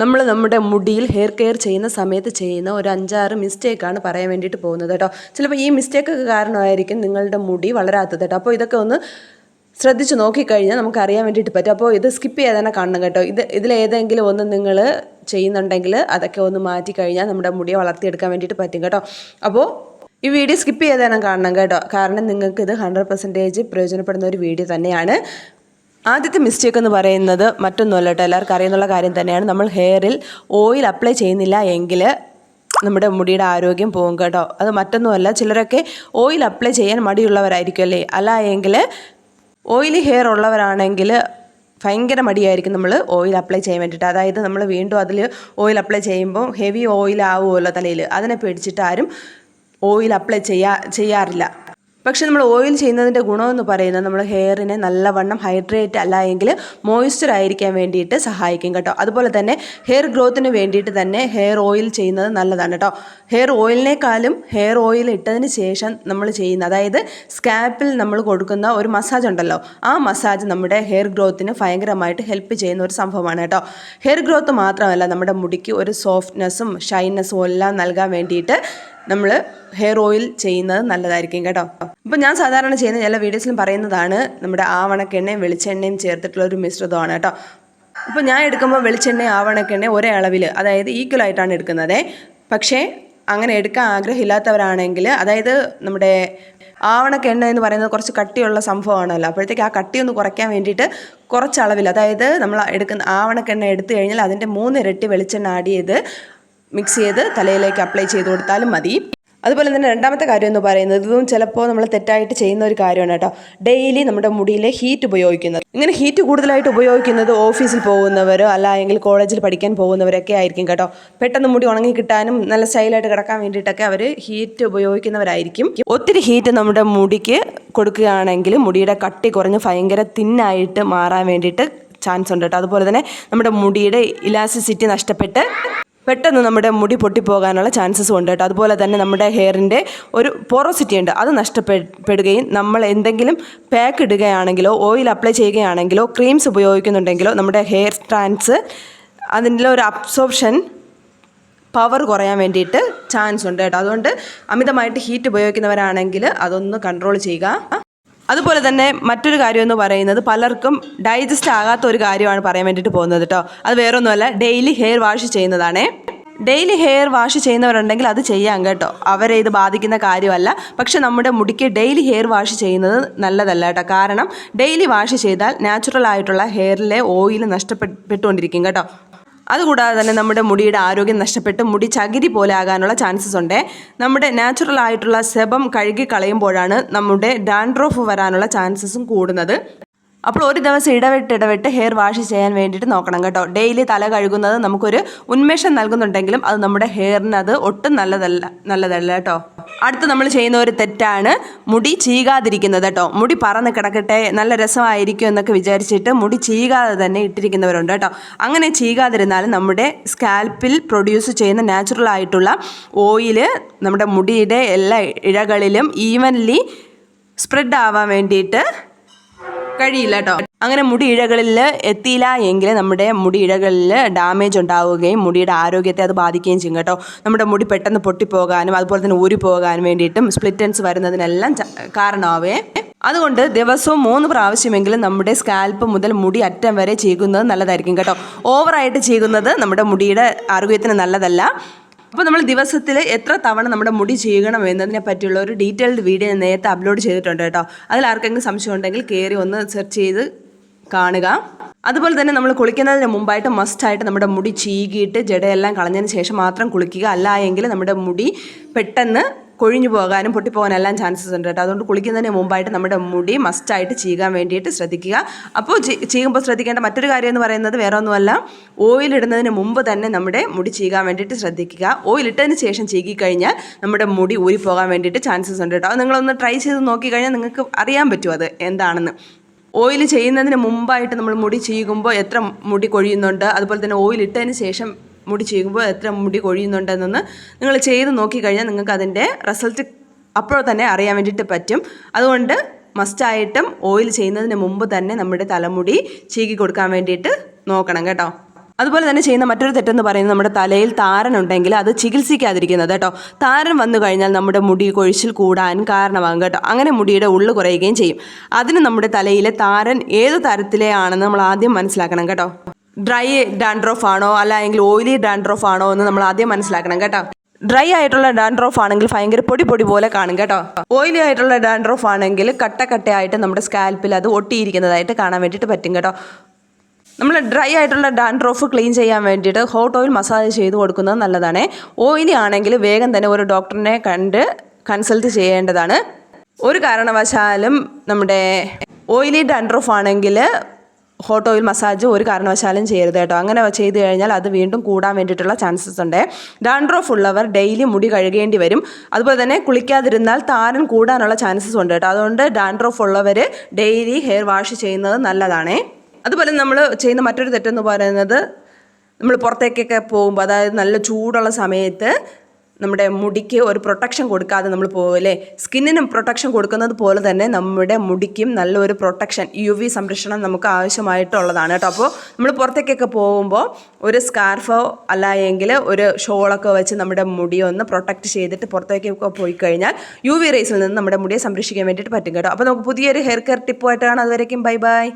നമ്മൾ നമ്മുടെ മുടിയിൽ ഹെയർ കെയർ ചെയ്യുന്ന സമയത്ത് ചെയ്യുന്ന ഒരു അഞ്ചാറ് മിസ്റ്റേക്കാണ് പറയാൻ വേണ്ടിയിട്ട് പോകുന്നത് കേട്ടോ. ചിലപ്പോൾ ഈ മിസ്റ്റേക്കൊക്കെ കാരണമായിരിക്കും നിങ്ങളുടെ മുടി വളരാത്തത് കേട്ടോ. അപ്പോൾ ഇതൊക്കെ ഒന്ന് ശ്രദ്ധിച്ച് നോക്കിക്കഴിഞ്ഞാൽ നമുക്ക് അറിയാൻ വേണ്ടിയിട്ട് പറ്റും. അപ്പോൾ ഇത് സ്കിപ്പ് ചെയ്യാതെ തന്നെ കാണണം കേട്ടോ. ഇത് ഇതിലേതെങ്കിലും ഒന്ന് നിങ്ങൾ ചെയ്യുന്നുണ്ടെങ്കിൽ അതൊക്കെ ഒന്ന് മാറ്റി കഴിഞ്ഞാൽ നമ്മുടെ മുടിയെ വളർത്തിയെടുക്കാൻ വേണ്ടിയിട്ട് പറ്റും കേട്ടോ. അപ്പോൾ ഈ വീഡിയോ സ്കിപ്പ് ചെയ്ത് കാണണം കേട്ടോ. കാരണം നിങ്ങൾക്ക് ഇത് ഹൺഡ്രഡ് പെർസെന്റേജ് പ്രയോജനപ്പെടുന്ന ഒരു വീഡിയോ തന്നെയാണ്. ആദ്യത്തെ മിസ്റ്റേക്ക് എന്ന് പറയുന്നത് മറ്റൊന്നുമല്ല കേട്ടോ. എല്ലാവർക്കും അറിയുന്നുള്ള കാര്യം തന്നെയാണ്. നമ്മൾ ഹെയറിൽ ഓയിൽ അപ്ലൈ ചെയ്യുന്നില്ല എങ്കിൽ നമ്മുടെ മുടിയുടെ ആരോഗ്യം പോകും കേട്ടോ. അത് മറ്റൊന്നുമല്ല ചിലരൊക്കെ ഓയിൽ അപ്ലൈ ചെയ്യാൻ മടിയുള്ളവരായിരിക്കും അല്ലേ? അല്ല എങ്കിൽ ഓയിലി ഹെയർ ഉള്ളവരാണെങ്കിൽ ഭയങ്കര മടിയായിരിക്കും നമ്മൾ ഓയിൽ അപ്ലൈ ചെയ്യാൻ വേണ്ടിയിട്ട്. അതായത് നമ്മൾ വീണ്ടും അതിൽ ഓയിൽ അപ്ലൈ ചെയ്യുമ്പോൾ ഹെവി ഓയിൽ ആവുമല്ലോ തലയിൽ. അതിനെ പേടിച്ചിട്ട് ആരും ഓയിൽ അപ്ലൈ ചെയ്യാ ചെയ്യാറില്ല. പക്ഷെ നമ്മൾ ഓയിൽ ചെയ്യുന്നതിന്റെ ഗുണമെന്ന് പറയുന്നത് നമ്മൾ ഹെയറിനെ നല്ലവണ്ണം ഹൈഡ്രേറ്റ് അല്ല എങ്കിൽ മോയ്സ്ചർ ആയിരിക്കാൻ വേണ്ടിയിട്ട് സഹായിക്കും കേട്ടോ. അതുപോലെ തന്നെ ഹെയർ ഗ്രോത്തിന് വേണ്ടിയിട്ട് തന്നെ ഹെയർ ഓയിൽ ചെയ്യുന്നത് നല്ലതാണ് കേട്ടോ. ഹെയർ ഓയിലിനേക്കാളും ഹെയർ ഓയിൽ ഇട്ടതിന് ശേഷം നമ്മൾ ചെയ്യുന്ന അതായത് സ്കാപ്പിൽ നമ്മൾ കൊടുക്കുന്ന ഒരു മസാജ് ഉണ്ടല്ലോ ആ മസാജ് നമ്മുടെ ഹെയർ ഗ്രോത്തിന് ഭയങ്കരമായിട്ട് ഹെൽപ്പ് ചെയ്യുന്ന ഒരു സംഭവമാണ് കേട്ടോ. ഹെയർ ഗ്രോത്ത് മാത്രമല്ല നമ്മുടെ മുടിക്ക് ഒരു സോഫ്റ്റ്നെസ്സും ഷൈനസ്സും എല്ലാം നൽകാൻ വേണ്ടിയിട്ട് നമ്മൾ ഹെയർ ഓയിൽ ചെയ്യുന്നത് നല്ലതായിരിക്കും കേട്ടോ. അപ്പോൾ ഞാൻ സാധാരണ ചെയ്യുന്ന ചില വീഡിയോസിലും പറയുന്നതാണ് നമ്മുടെ ആവണക്കെണ്ണയും വെളിച്ചെണ്ണയും ചേർത്തിട്ടുള്ള ഒരു മിശ്രിതമാണ് കേട്ടോ. അപ്പോൾ ഞാൻ എടുക്കുമ്പോൾ വെളിച്ചെണ്ണ ആവണക്കെണ്ണ ഒരേ അളവിൽ അതായത് ഈക്വൽ ആയിട്ടാണ് എടുക്കുന്നത്. പക്ഷേ അങ്ങനെ എടുക്കാൻ ആഗ്രഹമില്ലാത്തവരാണെങ്കിൽ അതായത് നമ്മുടെ ആവണക്കെണ്ണ എന്ന് പറയുന്നത് കുറച്ച് കട്ടിയുള്ള സംഭവമാണല്ലോ. അപ്പോഴത്തേക്ക് ആ കട്ടി ഒന്ന് കുറയ്ക്കാൻ വേണ്ടിയിട്ട് കുറച്ച് അളവിൽ അതായത് നമ്മൾ എടുക്കുന്ന ആവണക്കെണ്ണ എടുത്തു കഴിഞ്ഞാൽ അതിന്റെ മൂന്നിരട്ടി വെളിച്ചെണ്ണ ആഡ് ചെയ്ത് മിക്സ് ചെയ്ത് തലയിലേക്ക് അപ്ലൈ ചെയ്ത് കൊടുത്താലും മതി. അതുപോലെ തന്നെ രണ്ടാമത്തെ കാര്യം എന്ന് പറയുന്നത് ഇതും ചിലപ്പോൾ നമ്മൾ തെറ്റായിട്ട് ചെയ്യുന്ന ഒരു കാര്യമാണ് കേട്ടോ. ഡെയിലി നമ്മുടെ മുടിയിലെ ഹീറ്റ് ഉപയോഗിക്കുന്നത്. ഇങ്ങനെ ഹീറ്റ് കൂടുതലായിട്ട് ഉപയോഗിക്കുന്നത് ഓഫീസിൽ പോകുന്നവരോ അല്ലെങ്കിൽ കോളേജിൽ പഠിക്കാൻ പോകുന്നവരൊക്കെ ആയിരിക്കും കേട്ടോ. പെട്ടെന്ന് മുടി ഉണങ്ങി കിട്ടാനും നല്ല സ്റ്റൈലായിട്ട് കിടക്കാൻ വേണ്ടിയിട്ടൊക്കെ അവർ ഹീറ്റ് ഉപയോഗിക്കുന്നവരായിരിക്കും. ഒത്തിരി ഹീറ്റ് നമ്മുടെ മുടിക്ക് കൊടുക്കുകയാണെങ്കിൽ മുടിയുടെ കട്ടി കുറഞ്ഞ് ഭയങ്കര തിന്നായിട്ട് മാറാൻ വേണ്ടിയിട്ട് ചാൻസ് ഉണ്ട് കേട്ടോ. അതുപോലെ തന്നെ നമ്മുടെ മുടിയുടെ ഇലാസ്റ്റിസിറ്റി നഷ്ടപ്പെട്ട് പെട്ടെന്ന് നമ്മുടെ മുടി പൊട്ടിപ്പോകാനുള്ള ചാൻസസ് ഉണ്ട് കേട്ടോ. അതുപോലെ തന്നെ നമ്മുടെ ഹെയറിന്റെ ഒരു പോറോസിറ്റി ഉണ്ട്. അത് നഷ്ടപ്പെടുകയും നമ്മൾ എന്തെങ്കിലും പാക്ക് ഇടുകയാണെങ്കിലോ ഓയിൽ അപ്ലൈ ചെയ്യുകയാണെങ്കിലോ ക്രീംസ് ഉപയോഗിക്കുന്നുണ്ടെങ്കിലോ നമ്മുടെ ഹെയർ സ്ട്രാൻഡ്സ് അതിന്റെ ഒരു അബ്സോർപ്ഷൻ പവർ കുറയാൻ വേണ്ടിയിട്ട് ചാൻസ് ഉണ്ട് കേട്ടോ. അതുകൊണ്ട് അമിതമായിട്ട് ഹീറ്റ് ഉപയോഗിക്കുന്നവരാണെങ്കിൽ അതൊന്ന് കൺട്രോൾ ചെയ്യുക. അതുപോലെ തന്നെ മറ്റൊരു കാര്യം എന്ന് പറയുന്നത് പലർക്കും ഡൈജസ്റ്റ് ആകാത്ത ഒരു കാര്യമാണ് പറയാൻ വേണ്ടിയിട്ട് പോകുന്നത് കേട്ടോ അത് വേറൊന്നുമല്ല ഡെയിലി ഹെയർ വാഷ് ചെയ്യുന്നതാണേ. ഡെയിലി ഹെയർ വാഷ് ചെയ്യുന്നവരുണ്ടെങ്കിൽ അത് ചെയ്യാം കേട്ടോ. അവരെ ഇത് ബാധിക്കുന്ന കാര്യമല്ല. പക്ഷെ നമ്മുടെ മുടിക്ക് ഡെയിലി ഹെയർ വാഷ് ചെയ്യുന്നത് നല്ലതല്ല കേട്ടോ. കാരണം ഡെയിലി വാഷ് ചെയ്താൽ നാച്ചുറൽ ആയിട്ടുള്ള ഹെയറിലെ ഓയിൽ നഷ്ടപ്പെട്ടുകൊണ്ടിരിക്കും കേട്ടോ. അതുകൂടാതെ തന്നെ നമ്മുടെ മുടിയുടെ ആരോഗ്യം നഷ്ടപ്പെട്ട് മുടി ചകിരി പോലെ ആകാനുള്ള ചാൻസസ് ഉണ്ട്. നമ്മുടെ നാച്ചുറൽ ആയിട്ടുള്ള സെബം കഴുകി കളയുമ്പോഴാണ് നമ്മുടെ ഡാൻഡ്രോഫ് വരാനുള്ള ചാൻസസും കൂടുന്നത്. അപ്പോൾ ഒരു ദിവസം ഇടവിട്ട് ഇടവിട്ട് ഹെയർ വാഷ് ചെയ്യാൻ വേണ്ടിയിട്ട് നോക്കണം കേട്ടോ. ഡെയിലി തല കഴുകുന്നത് നമുക്കൊരു ഉന്മേഷം നൽകുന്നുണ്ടെങ്കിലും അത് നമ്മുടെ ഹെയറിന് അത് ഒട്ടും നല്ലതല്ല നല്ലതല്ല കേട്ടോ. അടുത്ത് നമ്മൾ ചെയ്യുന്ന ഒരു തെറ്റാണ് മുടി ചീകാതിരിക്കുന്നത് കേട്ടോ. മുടി പറന്ന് കിടക്കട്ടെ നല്ല രസമായിരിക്കും എന്നൊക്കെ വിചാരിച്ചിട്ട് മുടി ചീകാതെ തന്നെ ഇട്ടിരിക്കുന്നവരുണ്ട് കേട്ടോ. അങ്ങനെ ചീകാതിരുന്നാലും നമ്മുടെ സ്കാൽപ്പിൽ പ്രൊഡ്യൂസ് ചെയ്യുന്ന നാച്ചുറൽ ആയിട്ടുള്ള ഓയിൽ നമ്മുടെ മുടിയുടെ എല്ലാ ഇഴകളിലും ഈവൻലി സ്പ്രെഡ് ആവാൻ വേണ്ടിയിട്ട് കഴിയില്ല കേട്ടോ അങ്ങനെ മുടി ഇഴകളിൽ എത്തിയില്ല എങ്കിൽ നമ്മുടെ മുടി ഇഴകളിൽ ഡാമേജ് ഉണ്ടാവുകയും മുടിയുടെ ആരോഗ്യത്തെ അത് ബാധിക്കുകയും ചെയ്യും കേട്ടോ. നമ്മുടെ മുടി പെട്ടെന്ന് പൊട്ടിപ്പോകാനും അതുപോലെ തന്നെ ഊരി പോകാനും വേണ്ടിയിട്ടും സ്പ്ലിറ്റൻസ് വരുന്നതിനെല്ലാം കാരണമാവേ. അതുകൊണ്ട് ദിവസവും മൂന്ന് പ്രാവശ്യമെങ്കിലും നമ്മുടെ സ്കാൽപ്പ് മുതൽ മുടി അറ്റം വരെ ചെയ്യുന്നത് നല്ലതായിരിക്കും കേട്ടോ. ഓവറായിട്ട് ചെയ്യുന്നത് നമ്മുടെ മുടിയുടെ ആരോഗ്യത്തിന് നല്ലതല്ല. അപ്പോൾ നമ്മൾ ദിവസത്തിൽ എത്ര തവണ നമ്മുടെ മുടി ചെയ്യണം എന്നതിനെ പറ്റിയുള്ള ഒരു ഡീറ്റെയിൽഡ് വീഡിയോ ഞാൻ നേരത്തെ അപ്ലോഡ് ചെയ്തിട്ടുണ്ട് കേട്ടോ. അതിൽ ആർക്കെങ്കിലും സംശയം ഉണ്ടെങ്കിൽ കയറി ഒന്ന് സെർച്ച് ചെയ്ത് കാണുക. അതുപോലെ തന്നെ നമ്മൾ കുളിക്കുന്നതിന് മുമ്പായിട്ട് മസ്റ്റായിട്ട് നമ്മുടെ മുടി ചീകിയിട്ട് ജടയെല്ലാം കളഞ്ഞതിന് ശേഷം മാത്രം കുളിക്കുക. അല്ല എങ്കിൽ നമ്മുടെ മുടി പെട്ടെന്ന് കൊഴിഞ്ഞു പോകാനും പൊട്ടിപ്പോകാനും എല്ലാം ചാൻസസ് ഉണ്ട് കേട്ടോ. അതുകൊണ്ട് കുളിക്കുന്നതിന് മുമ്പായിട്ട് നമ്മുടെ മുടി മസ്റ്റായിട്ട് ചീകാൻ വേണ്ടിയിട്ട് ശ്രദ്ധിക്കുക. അപ്പോൾ ചീകുമ്പോൾ ശ്രദ്ധിക്കേണ്ട മറ്റൊരു കാര്യം എന്ന് പറയുന്നത് വേറെ ഒന്നുമല്ല. ഓയിൽ ഇടുന്നതിന് മുമ്പ് തന്നെ നമ്മുടെ മുടി ചീകാൻ വേണ്ടിയിട്ട് ശ്രദ്ധിക്കുക. ഓയിൽ ഇട്ടതിന് ശേഷം ചീകി കഴിഞ്ഞാൽ നമ്മുടെ മുടി ഊരിപ്പോകാൻ വേണ്ടിയിട്ട് ചാൻസസ് ഉണ്ട് കേട്ടോ. നിങ്ങളൊന്ന് ട്രൈ ചെയ്ത് നോക്കിക്കഴിഞ്ഞാൽ നിങ്ങൾക്ക് അറിയാൻ പറ്റും അത് എന്താണെന്ന്. ഓയിൽ ചെയ്യുന്നതിന് മുമ്പായിട്ട് നമ്മൾ മുടി ചീകുമ്പോൾ എത്ര മുടി കൊഴിയുന്നുണ്ട് അതുപോലെ തന്നെ ഓയിൽ ഇട്ടതിന് ശേഷം മുടി ചെയ്യുമ്പോൾ എത്ര മുടി കൊഴിയുന്നുണ്ടെന്നൊന്ന് നിങ്ങൾ ചെയ്ത് നോക്കിക്കഴിഞ്ഞാൽ നിങ്ങൾക്ക് അതിന്റെ റിസൾട്ട് അപ്പോൾ തന്നെ അറിയാൻ വേണ്ടിയിട്ട് പറ്റും. അതുകൊണ്ട് മസ്റ്റായിട്ടും ഓയിൽ ചെയ്യുന്നതിന് മുമ്പ് തന്നെ നമ്മുടെ തലമുടി ചീകി കൊടുക്കാൻ വേണ്ടിയിട്ട് നോക്കണം കേട്ടോ. അതുപോലെ തന്നെ ചെയ്യുന്ന മറ്റൊരു തെറ്റെന്ന് പറയുന്നത് നമ്മുടെ തലയിൽ താരൻ ഉണ്ടെങ്കിൽ അത് ചികിത്സിക്കാതിരിക്കുന്നത് കേട്ടോ. താരൻ വന്നു കഴിഞ്ഞാൽ നമ്മുടെ മുടി കൊഴിച്ചിൽ കൂടാൻ കാരണമാകും കേട്ടോ. അങ്ങനെ മുടിയുടെ ഉള്ളു കുറയുകയും ചെയ്യും. അതിന് നമ്മുടെ തലയിലെ താരൻ ഏത് തരത്തിലെ ആണെന്ന് നമ്മൾ ആദ്യം മനസ്സിലാക്കണം കേട്ടോ. ഡ്രൈ ഡാൻഡ്രോഫ് ആണോ അല്ലെങ്കിൽ ഓയിലി ഡാൻഡ്രോഫ് ആണോ എന്ന് നമ്മൾ ആദ്യം മനസ്സിലാക്കണം കേട്ടോ. ഡ്രൈ ആയിട്ടുള്ള ഡാൻഡ്രോഫ് ആണെങ്കിൽ ഭയങ്കര പൊടി പൊടി പോലെ കാണും കേട്ടോ. ഓയിലി ആയിട്ടുള്ള ഡാൻഡ്രോഫ് ആണെങ്കിൽ കട്ട കട്ടയായിട്ട് നമ്മുടെ സ്കാൽപ്പിൽ അത് ഒട്ടിയിരിക്കുന്നതായിട്ട് കാണാൻ വേണ്ടിട്ട് പറ്റും കേട്ടോ. നമ്മൾ ഡ്രൈ ആയിട്ടുള്ള ഡാൻഡ്രോഫ് ക്ലീൻ ചെയ്യാൻ വേണ്ടിയിട്ട് ഹോട്ട് ഓയിൽ മസാജ് ചെയ്ത് കൊടുക്കുന്നത് നല്ലതാണ്. ഓയിലി ആണെങ്കിൽ വേഗം തന്നെ ഒരു ഡോക്ടറിനെ കണ്ട് കൺസൾട്ട് ചെയ്യേണ്ടതാണ്. ഒരു കാരണവശാലും നമ്മുടെ ഓയിലി ഡാൻഡ്രോഫ് ആണെങ്കിൽ ഹോട്ട് ഓയിൽ മസാജ് ഒരു കാരണവശാലും ചെയ്യരുത് കേട്ടോ. അങ്ങനെ ചെയ്ത് കഴിഞ്ഞാൽ അത് വീണ്ടും കൂടാൻ വേണ്ടിയിട്ടുള്ള ചാൻസസ് ഉണ്ട്. ഡാൻഡ്രോഫ് ഉള്ളവർ ഡെയിലി മുടി കഴുകേണ്ടി വരും. അതുപോലെ തന്നെ കുളിക്കാതിരുന്നാൽ താരൻ കൂടാനുള്ള ചാൻസസ് ഉണ്ട് കേട്ടോ. അതുകൊണ്ട് ഡാൻഡ്രോഫ് ഉള്ളവർ ഡെയിലി ഹെയർ വാഷ് ചെയ്യുന്നത് നല്ലതാണ്. അതുപോലെ നമ്മൾ ചെയ്യുന്ന മറ്റൊരു തെറ്റെന്ന് പറയുന്നത് നമ്മൾ പുറത്തേക്കൊക്കെ പോകുമ്പോൾ അതായത് നല്ല ചൂടുള്ള സമയത്ത് നമ്മുടെ മുടിക്ക് ഒരു പ്രൊട്ടക്ഷൻ കൊടുക്കാതെ നമ്മൾ പോലെ സ്കിന്നിനും പ്രൊട്ടക്ഷൻ കൊടുക്കുന്നത് പോലെ തന്നെ നമ്മുടെ മുടിക്കും നല്ലൊരു പ്രൊട്ടക്ഷൻ യു വി സംരക്ഷണം നമുക്ക് ആവശ്യമായിട്ടുള്ളതാണ് കേട്ടോ. അപ്പോൾ നമ്മൾ പുറത്തേക്കൊക്കെ പോകുമ്പോൾ ഒരു സ്കാർഫോ അല്ല എങ്കിൽ ഒരു ഷോളൊക്കെ വെച്ച് നമ്മുടെ മുടി ഒന്ന് പ്രൊട്ടക്റ്റ് ചെയ്തിട്ട് പുറത്തേക്കൊക്കെ പോയി കഴിഞ്ഞാൽ യു വി റേസിൽ നിന്ന് നമ്മുടെ മുടിയെ സംരക്ഷിക്കാൻ വേണ്ടിയിട്ട് പറ്റും കേട്ടോ. അപ്പോൾ നമുക്ക് പുതിയൊരു ഹെയർ കെയർ ടിപ്പുമായിട്ടാണ് അതുവരേക്കും. Bye bye